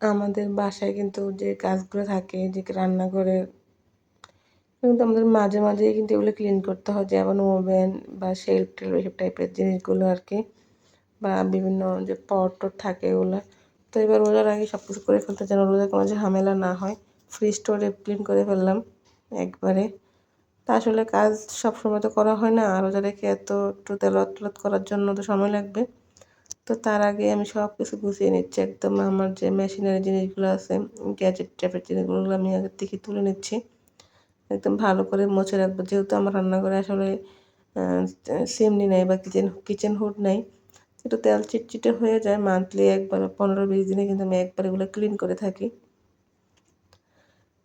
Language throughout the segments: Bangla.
আমাদের বাসায় কিন্তু যে কাজগুলো থাকে, যে রান্নাঘরে কিন্তু আমাদের মাঝে মাঝেই কিন্তু এগুলো ক্লিন করতে হয়। যেমন ওভেন বা শেল্ফ টেল এসব টাইপের জিনিসগুলো আর কি বা বিভিন্ন যে পট টট থাকে ওগুলো। তো এবার রোজার আগে সব কিছু করে ফেলতে যেন রোজার কোনো ঝামেলা না হয় ফ্রি স্টোরে ক্লিন করে ফেললাম একবারে। তা আসলে কাজ সব সময় তো করা হয় না। আর রোজা রেখে এত একটু তেলত করার জন্য তো সময় লাগবে। তো তার আগে আমি সব কিছু গুছিয়ে নিচ্ছি, একদম আমার যে মেশিনারি জিনিসগুলো আছে গ্যাজেট টাইপের জিনিসগুলো আমি আগের থেকে তুলে নিচ্ছি। একদম ভালো করে মুছে রাখব, যেহেতু আমার রান্নাঘরে আসলে সিমনি নেই বা কিচেন কিচেন হুড নেই। একটু তেল চিটচিটে হয়ে যায় মান্থলি একবার পনেরো বিশ দিনে কিন্তু আমি একবার এগুলো ক্লিন করে থাকি।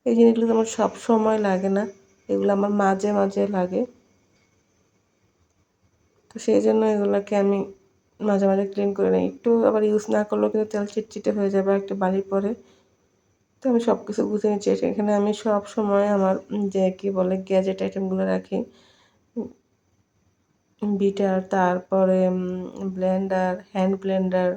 এই জিনিসগুলো আমার সব সময় লাগে না, এগুলো আমার মাঝে মাঝে লাগে। তো সেই জন্য এগুলোকে আমি মাঝে মাঝে ক্লিন করে নিই। একটু আবার ইউজ না করলেও কিন্তু তেল চিটচিটে হয়ে যাবে একটু বাড়ি পরে। তো আমি সব কিছু গুছিয়ে নিচ্ছি। এখানে আমি সব সময় আমার যে কি বলে গ্যাজেট আইটেমগুলো রাখি। বিটার, তারপরে ব্লেন্ডার হ্যান্ড ব্লেন্ডার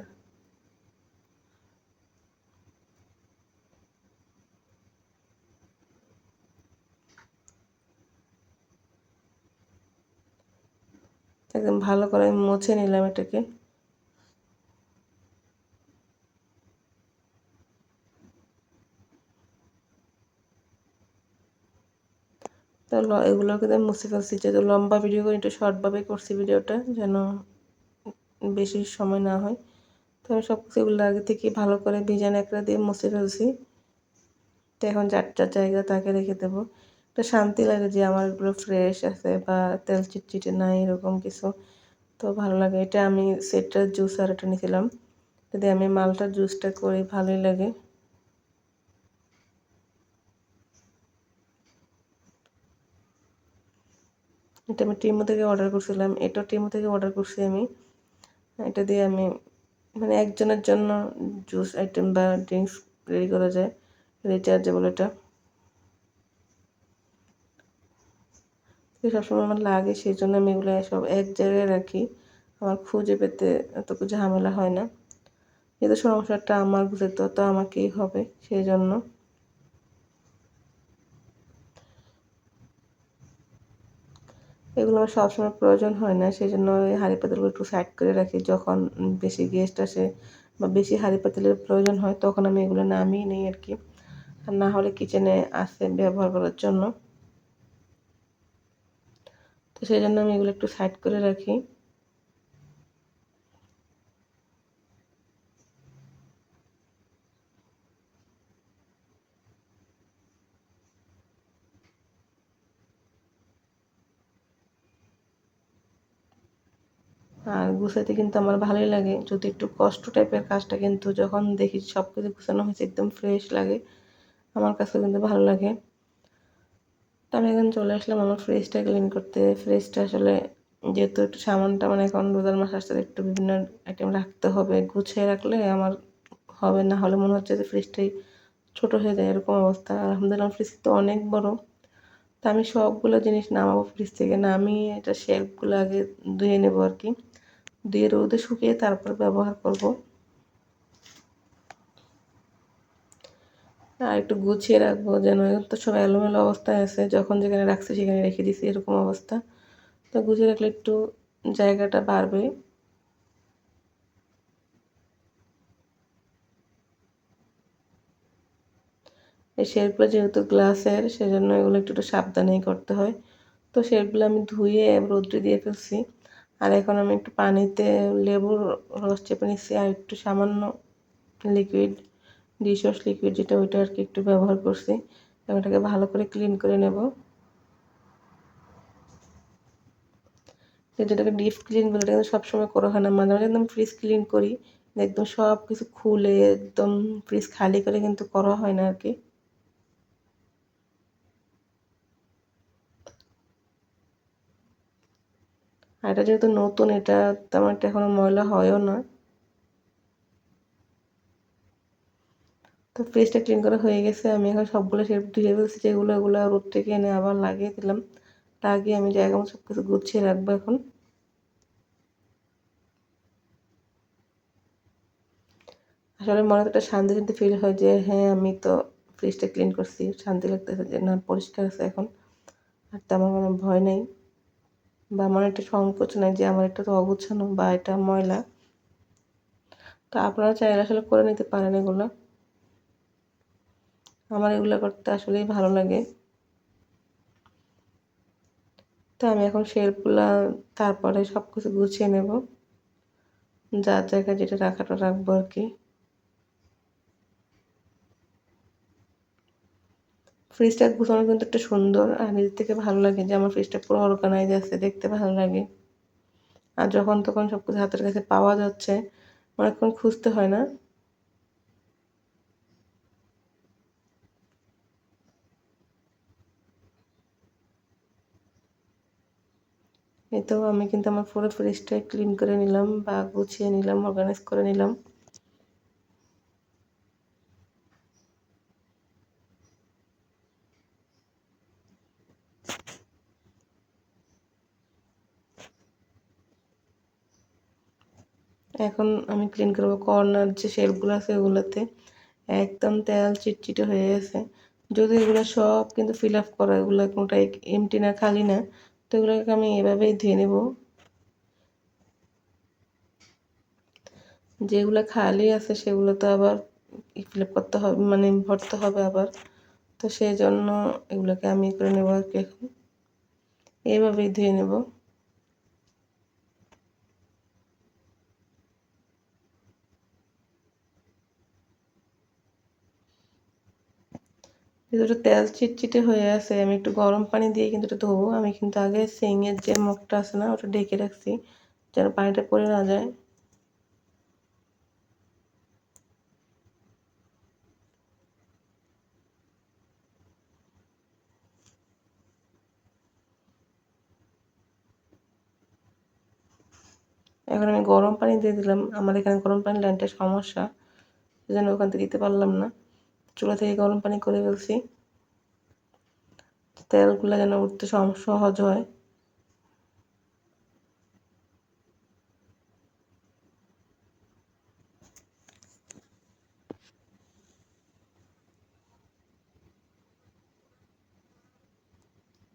একদম ভালো করে আমি মুছে নিলাম এটাকে। তো এগুলো কিন্তু আমি মুছে ফেলছি, যেহেতু লম্বা ভিডিও করি, একটু শর্টভাবে করছি ভিডিওটা যেন বেশি সময় না হয়। তো আমি সব কিছু এগুলো আগে থেকে ভালো করে ভিজান একটা দিয়ে মুছে ফেলছি। তো এখন চারটা জায়গা, তাকে রেখে দেবো। একটা শান্তি লাগে যে আমার এগুলো ফ্রেশ আছে বা তেল চিটচিটে নাই, এরকম কিছু। তো ভালো লাগে। এটা আমি সেটটার জুস আর এটা নিয়েছিলাম যদি আমি মালটার জুসটা করি, ভালোই লাগে। এটা আমি টিমো থেকে অর্ডার করছিলাম। এটা টিমো থেকে অর্ডার করছি আমি। এটা দিয়ে আমি মানে একজনের জন্য জুস আইটেম বা ড্রিঙ্কস রেডি করা যায়। রিচার্জেবল এটা। সবসময় আমার লাগে সেই জন্য আমি এগুলো সব এক জায়গায় রাখি। আমার খুঁজে পেতে এত ঝামেলা হয় না। যেহেতু সংসারটা আমার বুঝতে তো আমাকেই হবে সেই জন্য এগুলো আমার সবসময় প্রয়োজন হয় না সেই জন্য ওই হাঁড়ি পাতিলগুলো একটু সাইড করে রাখি। যখন বেশি গেস্ট আসে বা বেশি হাঁড়ি পাতিলের প্রয়োজন হয়, তখন আমি এগুলো নামিয়ে নিই আর কি। আর না হলে কিচেনে আসে ব্যবহার করার জন্য। তো সেই জন্য আমি এগুলো একটু সাইড করে রাখি। আর গুছাইতে কিন্তু আমার ভালোই লাগে। যদি একটু কষ্ট টাইপের কাজটা কিন্তু যখন দেখি সব কিছু গুছানো হয়েছে, একদম ফ্রেশ লাগে, আমার কাছে কিন্তু ভালো লাগে। তো আমি এখন চলে আসলাম আমার ফ্রিজটা ক্লিন করতে। ফ্রিজটা আসলে যেহেতু একটু সামানটা মানে এখন রোজার মাস আসতে একটু বিভিন্ন আইটেম রাখতে হবে। গুছিয়ে রাখলে আমার হবে, না হলে মনে হচ্ছে যে ফ্রিজটাই ছোট হয়ে যায়, এরকম অবস্থা। আলহামদুলিল্লাহ ফ্রিজ তো অনেক বড়। তো আমি সবগুলো জিনিস নামাবো ফ্রিজ থেকে। না, আমি এটা শেলফগুলো আগে ধুয়ে নেব আর কি। দিয়ে রোদে শুকিয়ে তারপর ব্যবহার করব। আর একটু গুছিয়ে রাখব যেন তো সব এলোমেলো অবস্থায় আছে। যখন যেখানে রাখছি সেখানে রেখে দিছি এরকম অবস্থা। তো গুছিয়ে রাখলে একটু জায়গাটা বাড়বে। এই শেলফগুলো যেহেতু গ্লাসের, সেজন্য এগুলো একটু একটু সাবধানেই করতে হয়। তো শেলফগুলো আমি ধুয়ে রোদ্রে দিয়ে ফেলছি। আর এখন আমি একটু পানিতে লেবুর রস চেপে নিচ্ছি আর একটু সামান্য লিকুইড ডিশওয়াশ লিকুইড যেটা ওইটা আর কি একটু ব্যবহার করছি। এবং এটাকে ভালো করে ক্লিন করে নেব। যেটাকে ডিপ ক্লিন বলে, এটা কিন্তু সবসময় করা হয় না। মাঝে মাঝে একদম ফ্রিজ ক্লিন করি। একদম সব কিছু খুলে, একদম ফ্রিজ খালি করে কিন্তু করা হয় না আর কি আর এটা যেহেতু নতুন, এটা তেমন একটা এখনও ময়লা হয়ও না। তো ফ্রিজটা ক্লিন করা হয়ে গেছে। আমি এখন সবগুলো সে ধুয়ে ফেলছি যেগুলো ওগুলো রোদ থেকে এনে আবার লাগিয়ে দিলাম। লাগিয়ে আমি জায়গা মতো সব কিছু গুছিয়ে রাখব এখন। আসলে মনে একটা শান্তি শান্তি ফিল হয় যে হ্যাঁ আমি তো ফ্রিজটা ক্লিন করছি, শান্তি লাগতেছে যে, না, পরিষ্কার আছে এখন। আর তেমন কোনো ভয় নেই। বা আমার একটা সংকোচ নেই যে, আমার একটা তো অগুছানো বা এটা ময়লা। তো আপনারা চাইলে আসলে করে নিতে পারেন এগুলো। আমার এগুলো করতে আসলেই ভালো লাগে। তো আমি এখন শেলফগুলো তারপরে সব কিছু গুছিয়ে নেব। যার জায়গায় যেটা রাখাটা রাখব আর কি। ফ্রিজটা গুছানো কিন্তু একটা সুন্দর আর নিজের থেকে ভালো লাগে যে আমার ফ্রিজটা পুরো অর্গানাইজ আছে, দেখতে ভালো লাগে। আর যখন তখন সব কিছু হাতের কাছে পাওয়া যাচ্ছে, অনেকক্ষণ খুঁজতে হয় না। তো আমি কিন্তু আমার পুরো ফ্রিজটাই ক্লিন করে নিলাম বা গুছিয়ে নিলাম অর্গানাইজ করে নিলাম। এখন আমি ক্লিন করব কর্নার যে শেলফগুলো আছে ওগুলোতে। একদম তেল চিটচিটে হয়ে গেছে। যদি এগুলো সব কিন্তু ফিল আপ করা, এগুলো কোনোটাই এমটি না, খালি না তো এগুলোকে আমি এভাবেই ধুয়ে নেব। যেগুলো খালি আছে সেগুলো তো আবার ফিল আপ করতে হবে মানে ভরতে হবে আবার। তো সেই জন্য এগুলোকে আমি করে নেব আর কি এখন। এইভাবেই ধুয়ে নেব। ভিতরে তেল চিটচিটে হয়ে আছে, আমি একটু গরম পানি দিয়ে কিন্তু এটা ধোবো। আমি কিন্তু আগে সিংয়ের যে মুখটা আছে না, ওটা ডেকে রাখছি, যেন পানিটা পড়ে না যায়। এখন আমি গরম পানি দিয়ে দিলাম। আমার এখানে গরম পানির লাইনটা সমস্যা সেজন্য ওখান থেকে দিতে পারলাম না। চুলা থেকে গরম পানি করে ফেলছি। তেলগুলো যেন উঠতে সহজ হয়।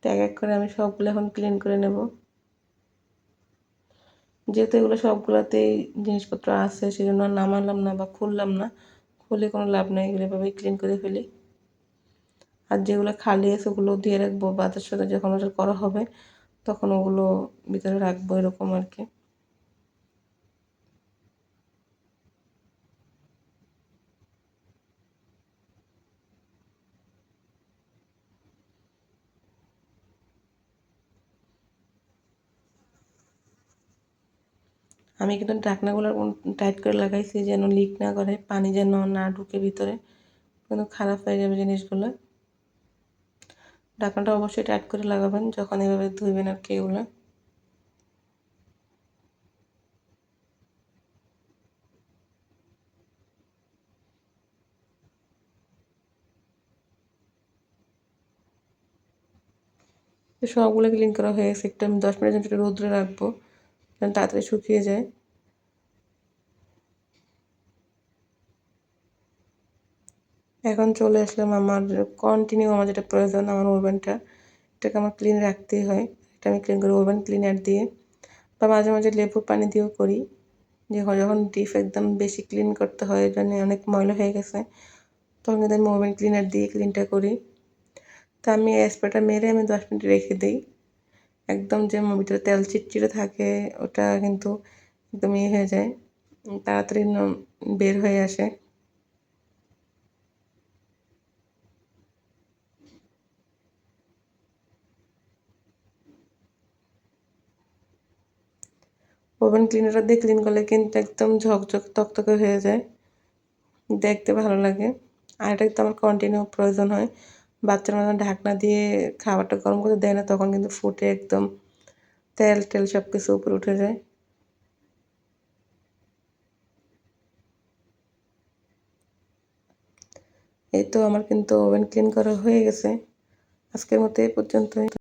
এক এক করে আমি সবগুলো এখন ক্লিন করে নেব। যেহেতু এগুলো সবগুলোতেই জিনিসপত্র আছে, সেজন্য নামালাম না বা খুললাম না। খুলে কোনো লাভ নেই, এগুলো এভাবেই ক্লিন করে ফেলি। আর যেগুলো খালি আছে ওগুলো দিয়ে রাখব বাতাস সাথে যখন ওটা করা হবে, তখন ওগুলো ভিতরে রাখব এরকম আর কি। আমি কিন্তু ঢাকনাগুলো টাইট করে লাগাইছি যেন লিক না করে, পানি যেন না ঢুকে ভিতরে। কিন্তু খারাপ হয়ে যাবে জিনিসগুলো। ঢাকনাটা অবশ্যই টাইট করে লাগাবেন যখন এভাবে ধুইবেন আর কি এগুলো। সবগুলো ক্লিন করা হয়ে গেছে। একটু আমি দশ মিনিট রোদ্রে রাখব। তাড়াতাড়ি শুকিয়ে যায়। এখন চলে আসলাম আমার কন্টিনিউ আমার যেটা প্রয়োজন, আমার ওভেনটা। এটাকে আমার ক্লিন রাখতেই হয়। এটা আমি ক্লিন করি, ওভেন ক্লিনার দিয়ে। বা মাঝে মাঝে লেবুর পানি দিয়েও করি। যে যখন ডিপ একদম বেশি ক্লিন করতে হয় জন্য অনেক ময়লা হয়ে গেছে, তখন কিন্তু আমি ওভেন ক্লিনার দিয়ে ক্লিনটা করি। তা আমি স্প্রেটা মেরে আমি দশ মিনিট রেখে দিই। একদম যে ভিতরে তেল চিটচিটে থাকে, ওটা কিন্তু একদম ইয়ে হয়ে যায়। তাড়াতাড়ি বের হয়ে আসে। ওভেন ক্লিনারটা দিয়ে ক্লিন করলে কিন্তু একদম ঝকঝক, তকতকে হয়ে যায়। দেখতে ভালো লাগে। আর এটা কিন্তু আমার কন্টিনিউ প্রয়োজন হয়। বাচ্চারা মানে ঢাকনা দিয়ে খাবারটা গরম করতে দেয় না, তখন কিন্তু ফুটে একদম তেল টেল সব কিছু উপরে উঠে যায়। এই তো আমার কিন্তু ওভেন ক্লিন করা হয়ে গেছে। আজকের মতো এই পর্যন্তই।